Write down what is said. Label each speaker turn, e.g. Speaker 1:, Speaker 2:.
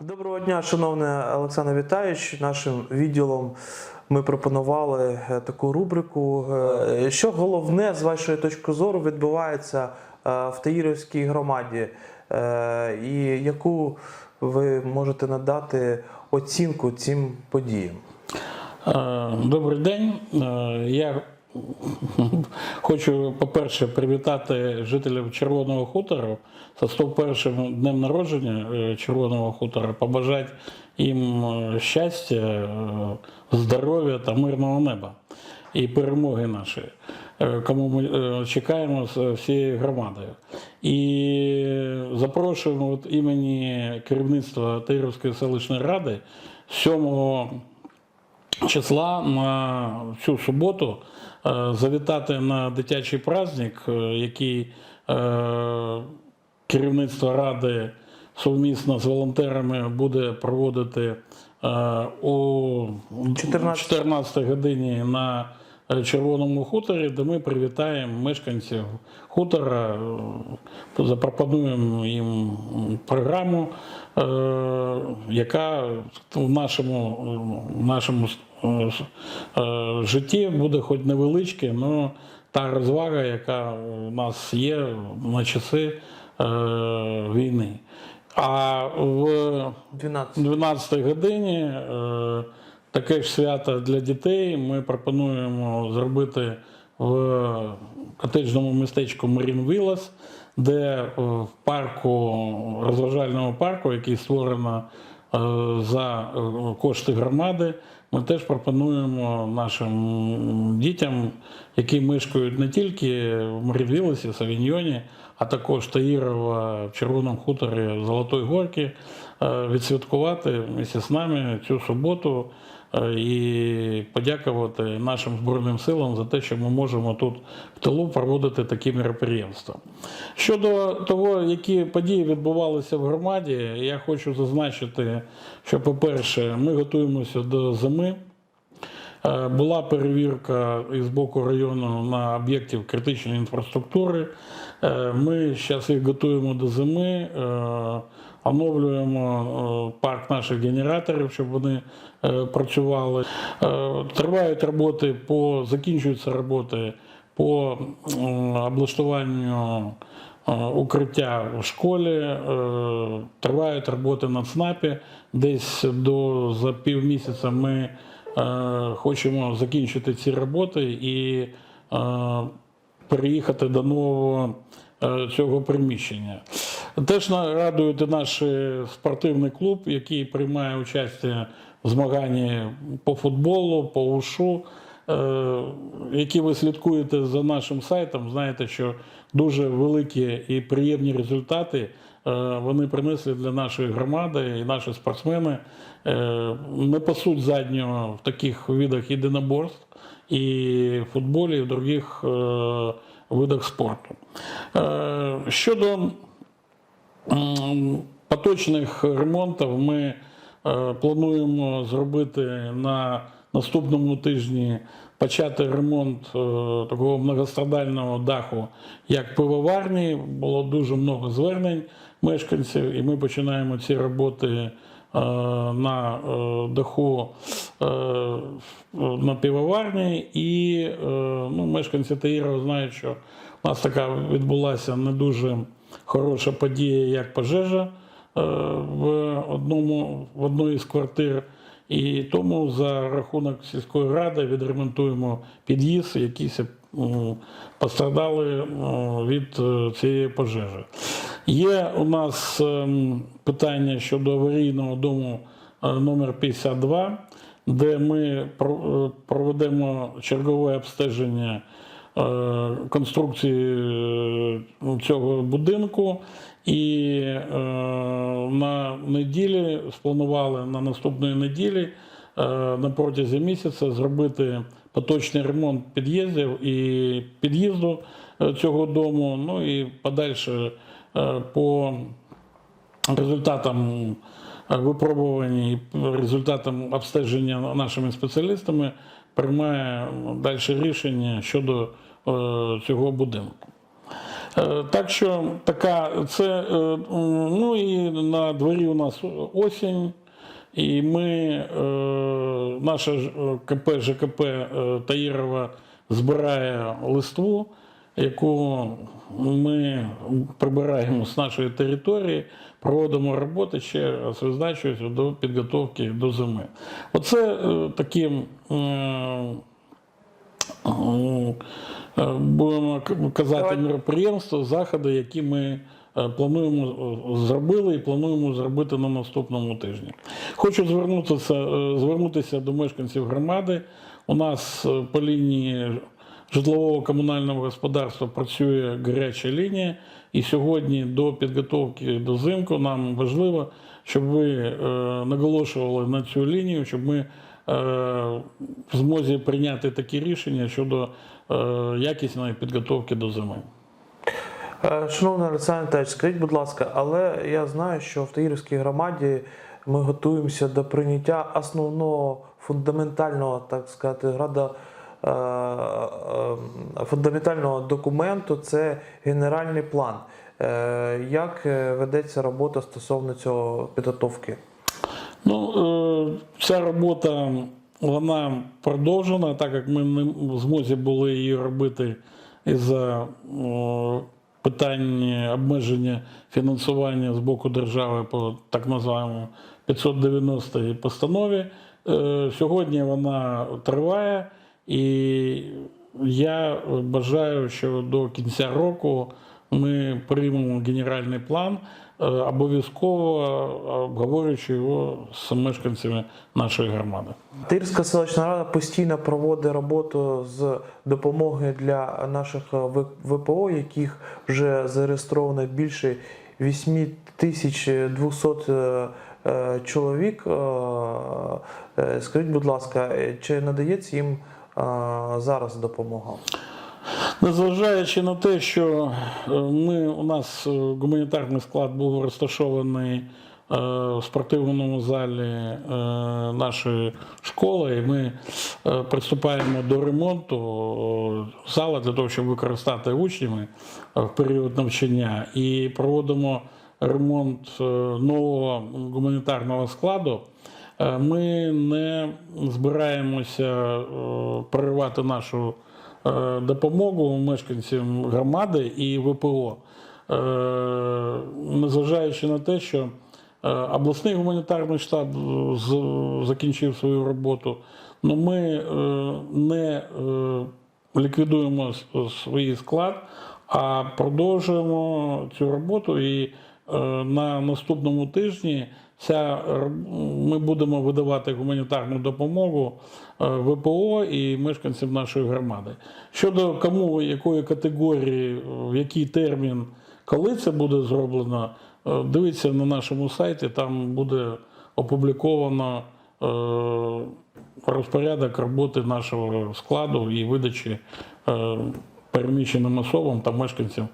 Speaker 1: Доброго дня, шановний Олександр Віталійович. Нашим відділом ми пропонували е, таку рубрику. е, Що головне з вашої точки зору відбувається е, в Таїрівській громаді, Е, і яку ви можете надати оцінку цим подіям?
Speaker 2: Е, Добрий день. Е, Я хочу, по-перше, привітати жителів Червоного хутору з 101 днем народження е, Червоного хутора, побажати їм е, щастя, е, здоров'я та мирного неба і перемоги нашої, е, кому ми чекаємо з всією громадою. І запрошуємо від імені керівництва Таїровської селищної ради 7 числа на цю суботу завітати на дитячий праздник, е, який е, керівництво ради совмісно з волонтерами буде проводити е, о
Speaker 1: 14.
Speaker 2: 14 годині на е, Червоному хуторі, де ми привітаємо мешканців хутора, е, запропонуємо їм програму, е, яка в нашому, в нашому е, е, житті буде хоч невеличке, але та розвага, яка у нас є на часи е, війни. А в
Speaker 1: 12.
Speaker 2: 12 годині таке ж свято для дітей ми пропонуємо зробити в котеджному містечку Марін Вілас, де в парку, розважальному парку, який створено за е, кошти громади, ми теж пропонуємо нашим дітям, які мешкають не тільки в Марівілесі, Савіньйоні, а також Таїрова в Червоному хуторі Золотої Горки, е, відсвяткувати місяць з нами цю суботу. е, і подякувати нашим Збройним силам за те, що ми можемо тут в тилу проводити такі мероприємства. Щодо того, які події відбувалися в громаді, я хочу зазначити, що, по-перше, ми готуємося до зими. Е, Була перевірка із боку району на об'єктів критичної інфраструктури. Е, Ми зараз їх готуємо до зими, е, оновлюємо парк наших генераторів, щоб вони працювали. Тривають роботи по закінчуються роботи по облаштуванню укриття в школі, тривають роботи на ЦНАПі. Десь до за півмісяця ми хочемо закінчити ці роботи і е, переїхати до нового е, цього приміщення. Теж і наш е, спортивний клуб, який приймає участь в змаганні по футболу, по ушу. Е, Які ви слідкуєте за нашим сайтом, знаєте, що дуже великі і приємні результати е, вони принесли для нашої громади і наші спортсмени е, не пасуть заднього в таких видах єдиноборств і в футболі, і в других е, видах спорту. Е, Щодо Поточних ремонтів ми е, плануємо зробити на наступному тижні почати ремонт е, такого многострадального даху, як пивоварні. Було дуже много звернень мешканців, і ми починаємо ці роботи е, на е, даху на пивоварні. І ну, мешканці Таїрова знають, що у нас така відбулася не дуже хороша подія, як пожежа в одному в одній з квартир. І тому за рахунок сільської ради відремонтуємо під'їзд, які ся, пострадали від е, цієї пожежі. Є у нас ем, питання щодо аварійного дому е, номер 52, де ми е, проведемо чергове обстеження конструкції е, цього будинку. І е, на неділі спланували на наступної неділі е, на протязі місяця зробити поточний ремонт під'їздів і під'їзду е, цього дому. Ну і подальше е, по результатам е, випробувань і результатам обстеження нашими спеціалістами приймає далі рішення щодо е, цього будинку. Е, Так що така це е, ну і на дворі у нас осінь, і ми е, наша е, КП ЖКП е, Таїрова збирає листву, яку ми прибираємо з нашої території, проводимо роботи ще раз відзначуюсь, до підготовки до зими. Оце е, таким. Е, будемо казати мероприємства, заходи, які ми е, плануємо е, зробили і плануємо зробити на наступному тижні. Хочу звернутися, звернутися до мешканців громади. У нас по лінії житлового комунального господарства працює гаряча лінія, і сьогодні до підготовки до зимку нам важливо, щоб ви наголошували на цю лінію, щоб ми в змозі прийняти такі рішення щодо е, якісної підготовки до зими.
Speaker 1: Е, Шановний Олександр Віталійович, скажіть, будь ласка, але я знаю, що в Таїрівській громаді ми готуємося до прийняття основного фундаментального, так сказати, града, е, е, фундаментального документу це генеральний план. Е, Як е, ведеться робота стосовно цього підготовки?
Speaker 2: Ну, е, ця робота вона продовжена, так як ми не в змозі були її робити із-за о, питань обмеження фінансування з боку держави по так називаємо 590 постанові. Е, Сьогодні вона триває, і я бажаю, що до кінця року ми приймемо генеральний план, обов'язково обговорюючи його з мешканцями нашої громади.
Speaker 1: Таїрська селищна рада постійно проводить роботу з допомоги для наших е, ВПО, яких вже зареєстровано більше 8200 е, е, чоловік. Е, е, Скажіть, будь ласка, е, чи надається їм е, зараз допомога?
Speaker 2: Незважаючи на те, що е, ми, у нас е, гуманітарний склад був розташований е, в спортивному залі нашої школи, і ми приступаємо до ремонту зала для того, щоб використати учнями в період навчання, і проводимо ремонт нового гуманітарного складу. Ми не збираємося переривати нашу допомогу мешканцям громади і ВПО, Е, незважаючи на те, що е, обласний гуманітарний штаб е, закінчив свою роботу, але ми е, не е, ліквідуємо свій склад, а продовжуємо цю роботу. І е, на наступному тижні ця, ми будемо видавати гуманітарну допомогу е, ВПО і мешканцям нашої громади. Щодо кому, якої категорії, в який термін, коли це буде зроблено, е, дивіться на нашому сайті, там буде опубліковано е, розпорядок роботи нашого складу і видачі е, переміщеним особам та мешканцям